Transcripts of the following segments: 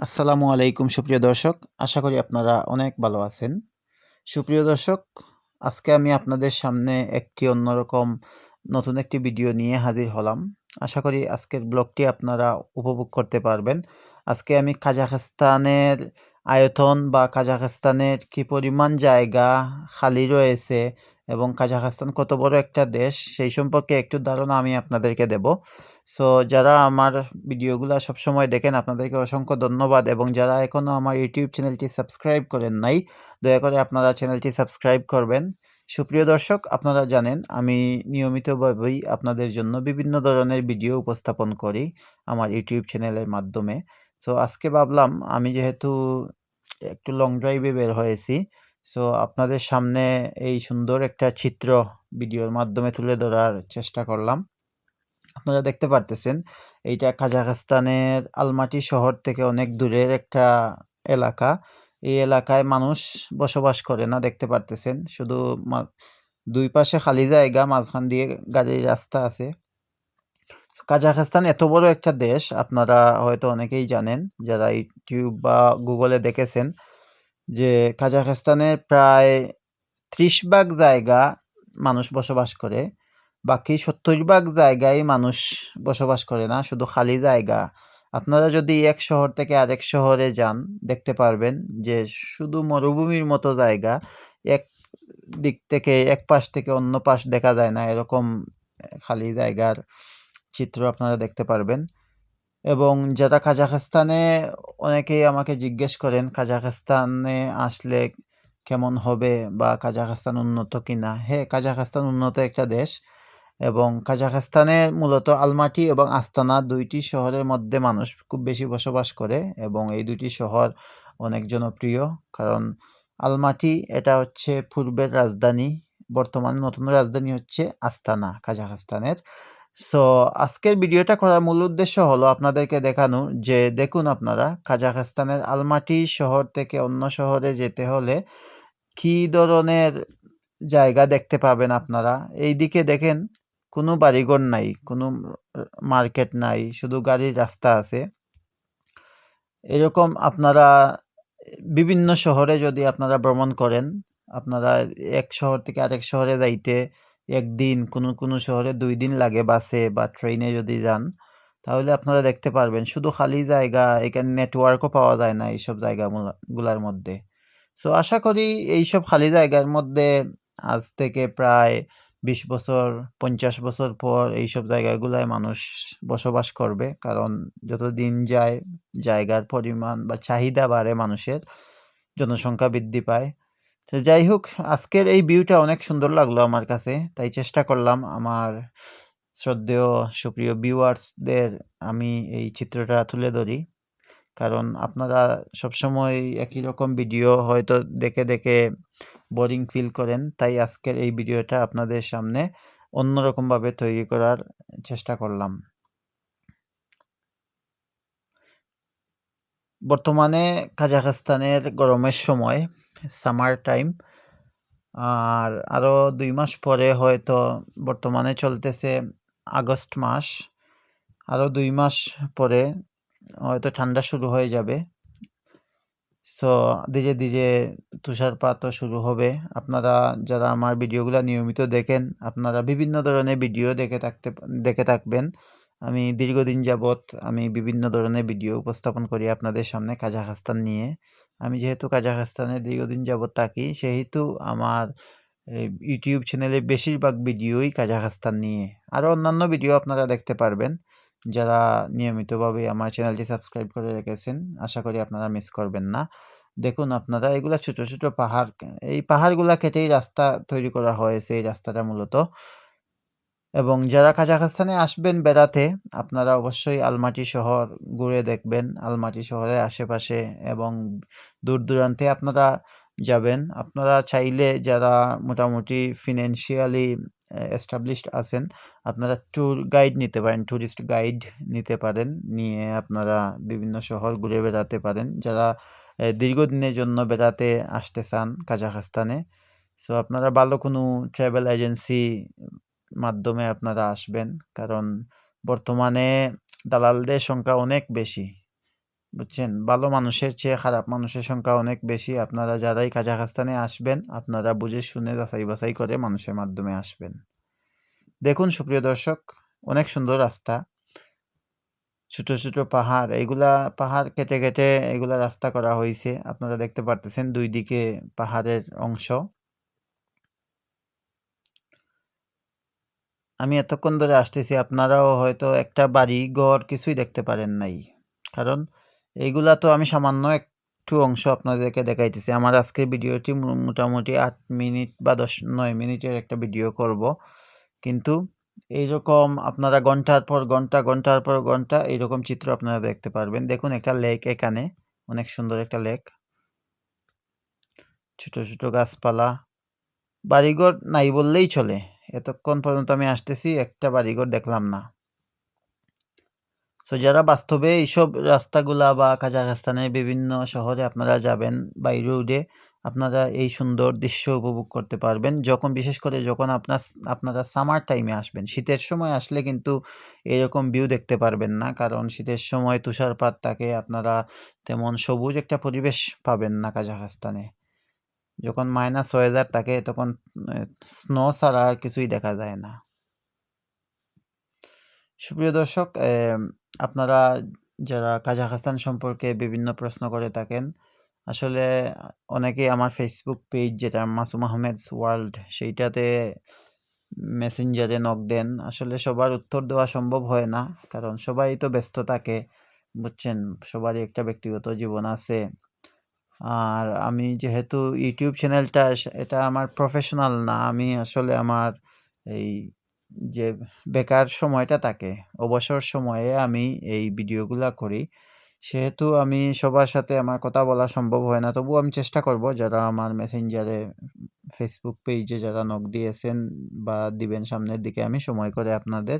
আসসালামু আলাইকুম, সুপ্রিয় দর্শক। আশা করি আপনারা অনেক ভালো আছেন। সুপ্রিয় দর্শক, আজকে আমি আপনাদের সামনে একটি অন্যরকম নতুন একটি ভিডিও নিয়ে হাজির হলাম। আশা করি আজকের ব্লগটি আপনারা উপভোগ করতে পারবেন। আজকে আমি কাজাখস্তানের আয়তন বা কাজাখস্তানের কি পরিমাণ জায়গা খালি রয়েছে এবং কাজাখস্তান কত বড় একটা দেশ, সেই সম্পর্কে একটু ধারণা আমি আপনাদেরকে দেব। সো যারা আমার ভিডিওগুলো সবসময় দেখেন, আপনাদেরকে অসংখ্য ধন্যবাদ এবং যারা এখনও আমার ইউটিউব চ্যানেলটি সাবস্ক্রাইব করেন নাই, দয়া করে আপনারা চ্যানেলটি সাবস্ক্রাইব করবেন। সুপ্রিয় দর্শক, আপনারা জানেন, আমি নিয়মিতভাবেই আপনাদের জন্য বিভিন্ন ধরনের ভিডিও উপস্থাপন করি আমার ইউটিউব চ্যানেলের মাধ্যমে। সো আজকে ভাবলাম, আমি যেহেতু একটু লং ড্রাইভে বের হয়েছি সো আপনাদের সামনে এই সুন্দর একটা চিত্র ভিডিওর মাধ্যমে তুলে ধরার চেষ্টা করলাম। আপনারা দেখতে পারতেছেন, এইটা কাজাখস্তানের আলমাটি শহর থেকে অনেক দূরের একটা এলাকা। এই এলাকায় মানুষ বসবাস করে না, দেখতে পারতেছেন। শুধু দুই পাশে খালি জায়গা, মাঝখান দিয়ে গাড়ির রাস্তা আছে। কাজাখস্তান এত বড় একটা দেশ, আপনারা হয়তো অনেকেই জানেন, যারা ইউটিউব বা গুগলে দেখেছেন। যে কাজাখস্তানের প্রায় ত্রিশ ভাগ জায়গা মানুষ বসবাস করে, বাকি সত্তর ভাগ জায়গায় মানুষ বসবাস করে না, শুধু খালি জায়গা। আপনারা যদি এক শহর থেকে আরেক শহরে যান, দেখতে পারবেন যে শুধু মরুভূমির মতো জায়গা, এক দিক থেকে এক পাশ থেকে অন্য পাশ দেখা যায় না, এরকম খালি জায়গার চিত্র আপনারা দেখতে পারবেন। এবং যারা কাজাখস্তানে, অনেকেই আমাকে জিজ্ঞেস করেন, কাজাখস্তানে আসলে কেমন হবে বা কাজাখস্তান উন্নত কিনা? হ্যাঁ কাজাখস্তান উন্নত একটা দেশ এবং কাজাখস্তানে মূলত আলমাটি এবং আস্তানা দুইটি শহরের মধ্যে মানুষ খুব বেশি বসবাস করে এবং এই দুইটি শহর অনেক জনপ্রিয়। কারণ আলমাটি এটা হচ্ছে পূর্বের রাজধানী, বর্তমানে নতুন রাজধানী হচ্ছে আস্তানা, কাজাখস্তানের। সো আজকের ভিডিওটা করার মূল উদ্দেশ্য হলো আপনাদেরকে দেখানো যে, দেখুন আপনারা, কাজাখস্তানের আলমাটি শহর থেকে অন্য শহরে যেতে হলে কি ধরনের জায়গা দেখতে পাবেন আপনারা? এই দিকে দেখেন, কোনো বাড়িঘর নাই, কোনো মার্কেট নাই, শুধু গাড়ির রাস্তা আছে। এরকম আপনারা বিভিন্ন শহরে যদি আপনারা ভ্রমণ করেন, আপনারা এক শহর থেকে আরেক শহরে যাইতে একদিন কোনো কোনো শহরে দুই দিন লাগে বাসে বা ট্রেনে যদি যান, তাহলে আপনারা দেখতে পারবেন শুধু খালি জায়গা, এখানে নেটওয়ার্কও পাওয়া যায় না এইসব জায়গাগুলার মধ্যে। সো আশা করি এইসব খালি জায়গার মধ্যে আজ থেকে প্রায় বিশ বছর, পঞ্চাশ বছর পর এইসব জায়গাগুলায় মানুষ বসবাস করবে। কারণ যত দিন যায়, জায়গার পরিমাণ বা চাহিদা বাড়ে মানুষের, জনসংখ্যা বৃদ্ধি পায়। তো যাই হোক, আজকের এই ভিউটা অনেক সুন্দর লাগল আমার কাছে। তাই চেষ্টা করলাম আমার শ্রদ্ধেয়, সুপ্রিয় ভিউয়ার্সদের আমি এই চিত্রটা তুলে ধরি। কারণ আপনারা সবসময় একই রকম ভিডিও হয়তো দেখে দেখে বোরিং ফিল করেন। তাই আজকের এই ভিডিওটা আপনাদের সামনে অন্যরকমভাবে তৈরি করার চেষ্টা করলাম। বর্তমানে কাজাখস্তানের গরমের সময় সামার টাইম আর আরও দুই মাস পরে হয়তো বর্তমানে চলতেছে আগস্ট মাস আরও দুই মাস পরে হয়তো ঠান্ডা শুরু হয়ে যাবে। সো ধীরে ধীরে তুষারপাতও শুরু হবে। আপনারা যারা আমার ভিডিওগুলো নিয়মিত দেখেন, আপনারা বিভিন্ন ধরনের ভিডিও দেখে থাকতে, দেখে থাকবেন। আমি দীর্ঘদিন যাবৎ আমি বিভিন্ন ধরনের ভিডিও উপস্থাপন করি আপনাদের সামনে কাজাখস্তান নিয়ে। আমি যেহেতু কাজাখস্তানে দীর্ঘদিন যাবৎ থাকি, সেহেতু আমার ইউটিউব চ্যানেলে বেশিরভাগ ভিডিওই কাজাখস্তান নিয়ে। আরও অন্যান্য ভিডিও আপনারা দেখতে পারবেন। যারা নিয়মিতভাবে আমার চ্যানেলটি সাবস্ক্রাইব করে রেখেছেন, আশা করি আপনারা মিস করবেন না। দেখুন, আপনারা এগুলা ছোট ছোট পাহাড়, এই পাহাড়গুলা কেটেই রাস্তা তৈরি করা হয়েছে, এই রাস্তাটা মূলত। এবং যারা কাজাখস্তানে আসবেন বেড়াতে, আপনারা অবশ্যই আলমাটি শহর ঘুরে দেখবেন। আলমাটি শহরের আশেপাশে এবং দূর দূরান্তে আপনারা যাবেন। আপনারা চাইলে যারা মোটামুটি ফিনান্সিয়ালি এস্টাবলিশড আছেন, আপনারা ট্যুর গাইড নিতে পারেন ট্যুরিস্ট গাইড নিতে পারেন। নিয়ে আপনারা বিভিন্ন শহর ঘুরে বেড়াতে পারেন। যারা দীর্ঘদিনের জন্য বেড়াতে আসতে চান কাজাখস্তানে সো আপনারা ভালো কোনো ট্রাভেল এজেন্সি মাধ্যমে আপনারা আসবেন কারণ বর্তমানে দালালদের সংখ্যা অনেক বেশি বুঝছেন? ভালো মানুষের চেয়ে খারাপ মানুষের সংখ্যা অনেক বেশি। আপনারা যারাই কাজাখস্তানে আসবেন, আপনারা বুঝে শুনে যাচাই-বাছাই করে মানুষের মাধ্যমে আসবেন। দেখুন সুপ্রিয় দর্শক, অনেক সুন্দর রাস্তা। ছোট, ছোট পাহাড়, এগুলা পাহাড় কেটে, কেটে এগুলা রাস্তা করা হয়েছে আপনারা দেখতে পারতেছেন দুই দিকে পাহাড়ের অংশ। আমি এতক্ষণ ধরে আসতেছি, আপনারাও হয়তো একটা বাড়ি-ঘর কিছুই দেখতে পারেন নাই। কারণ এইগুলা তো আমি সামান্য একটু অংশ আপনাদেরকে দেখাইতেছি। আমার আজকের ভিডিওটি মোটামুটি আট মিনিট বা দশ নয় মিনিটের একটা ভিডিও করব। কিন্তু এইরকম আপনারা ঘণ্টার পর ঘণ্টা, ঘণ্টার পর ঘণ্টা এইরকম চিত্র আপনারা দেখতে পারবেন। দেখুন একটা লেক এখানে, অনেক সুন্দর একটা লেক। ছোট, ছোট গাছপালা। বাড়িঘর নাই বললেই চলে। এতক্ষণ পর্যন্ত আমি আসতেছি, একটা বাড়িঘর দেখলাম না। সো যারা বাস্তবে এইসব রাস্তাগুলা বা কাজাখস্তানের বিভিন্ন শহরে আপনারা যাবেন বাই রোডে, আপনারা এই সুন্দর দৃশ্য উপভোগ করতে পারবেন। যখন বিশেষ করে যখন আপনার আপনারা সামার টাইমে আসবেন। শীতের সময় আসলে কিন্তু এরকম ভিউ দেখতে পারবেন না। কারণ শীতের সময় তুষারপাত থাকে, আপনারা তেমন সবুজ একটা পরিবেশ পাবেন না কাজাখস্তানে। যখন মাইনাস ওয়েদার থাকে তখন স্নো ছাড়া আর কিছুই দেখা যায় না। সুপ্রিয় দর্শক, আপনারা যারা কাজাখস্তান সম্পর্কে বিভিন্ন প্রশ্ন করে থাকেন, আসলে অনেকেই আমার ফেসবুক পেজ যেটা মাসুম আহমেদস ওয়ার্ল্ড সেইটাতে মেসেঞ্জারে নক দেন। আসলে সবার উত্তর দেওয়া সম্ভব হয় না। কারণ সবাই তো ব্যস্ত থাকে। বুঝছেন? সবারই একটা ব্যক্তিগত জীবন আছে। আর আমি যেহেতু ইউটিউব চ্যানেলটা এটা আমার প্রফেশনাল না। আমি আসলে আমার এই যে বেকার সময়টা থাকে, অবসর সময়ে আমি এই ভিডিওগুলো করি। সেহেতু আমি সবার সাথে আমার কথা বলা সম্ভব হয় না। তবুও আমি চেষ্টা করব যারা আমার মেসেঞ্জারে, ফেসবুক পেজে যারা নক দিয়েছেন বা দিবেন সামনের দিকে আমি সময় করে আপনাদের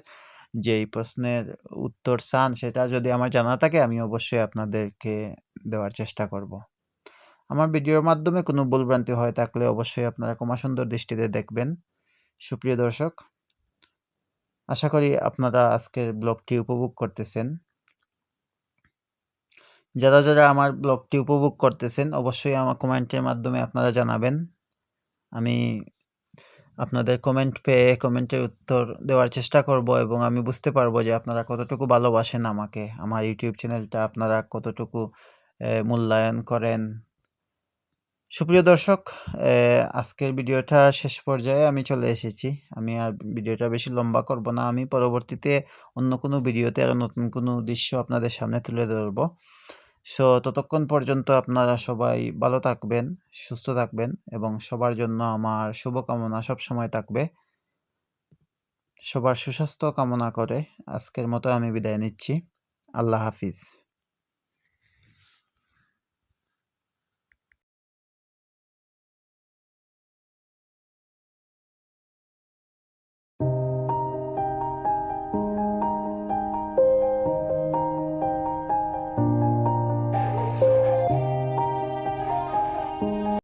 যেই প্রশ্নের উত্তর চান সেটা যদি আমার জানা থাকে আমি অবশ্যই আপনাদেরকে দেওয়ার চেষ্টা করব। আমার ভিডিওর মাধ্যমে কোনো ভুলভ্রান্তি হয়ে থাকলে অবশ্যই আপনারা সুন্দর দৃষ্টিতে দেখবেন। সুপ্রিয় দর্শক আশা করি আপনারা আজকের ব্লগটি উপভোগ করতেছেন। যারা, যারা আমার ব্লগটি উপভোগ করতেছেন অবশ্যই আমার কমেন্টের মাধ্যমে আপনারা জানাবেন। আমি আপনাদের কমেন্ট পেয়ে কমেন্টের উত্তর দেওয়ার চেষ্টা করব এবং আমি বুঝতে পারব যে আপনারা কতটুকু ভালোবাসেন আমাকে। আমার ইউটিউব চ্যানেলটা আপনারা কতটুকু মূল্যায়ন করেন। সুপ্রিয় দর্শক, আজকের ভিডিওটা শেষ পর্যায়ে আমি চলে এসেছি। আমি আর ভিডিওটা বেশি লম্বা করব না। আমি পরবর্তীতে অন্য কোনো ভিডিওতে আরও নতুন কোনো দৃশ্য আপনাদের সামনে তুলে ধরব। সো ততক্ষণ পর্যন্ত আপনারা সবাই ভালো থাকবেন, সুস্থ থাকবেন এবং সবার জন্য আমার শুভকামনা সবসময় থাকবে। সবার সুস্বাস্থ্য কামনা করে আজকের মতো আমি বিদায় নিচ্ছি। আল্লাহ হাফিজ।